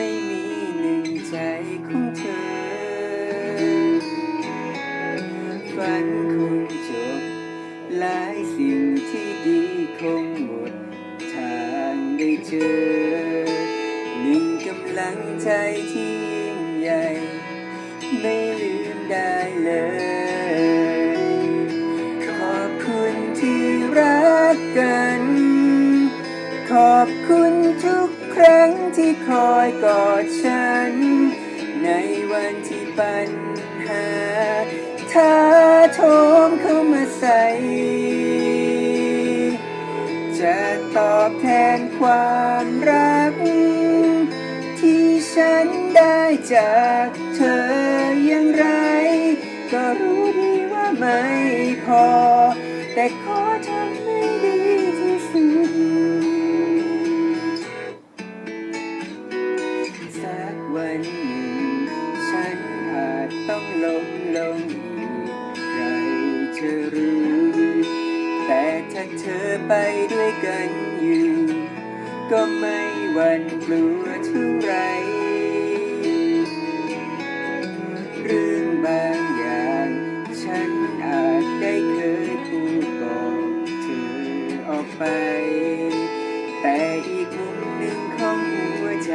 ไม่มีหนึ่งใจของเธอ ฝันคงจบ หลายสิ่งที่ดีคงหมดทางได้เจอ หนึ่งกำลังใจที่ยิ่งใหญ่ ไม่ลืมได้เลย ขอบคุณที่รักกัน ขอบคุณทุก ครั้งที่คอยกอดฉัน ในวันที่ปัญหาท้าโถมเข้ามาใส่จะตอบแทนความรัก ที่ฉันได้จากเธออย่างไร ก็รู้ดีว่าไม่พอ แต่ขอ ล้มลงอีกใครจะรู้ แต่ถ้าเธอไปด้วยกันอยู่ ก็ไม่หวั่นกลัวเท่าไร เรื่องบางอย่าง ฉันอาจได้เคยพูดบอกเธอออกไป แต่อีกมุมหนึ่งของหัวใจ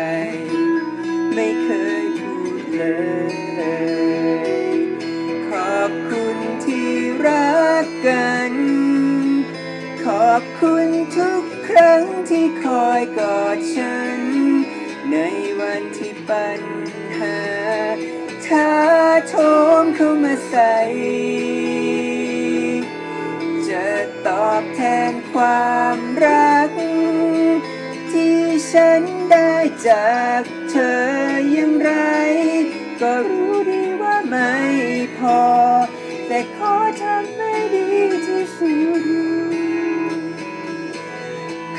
ไม่เคยพูดเลย อบคุณทุกครั้งที่คอยกอดฉัน ในวันที่ปัญหาท้าโถมเข้ามาใส่จะตอบแทนความรัก ที่ฉันได้จากเธออย่างไร ก็รู้ดีว่าไม่พอ แต่ขอทำให้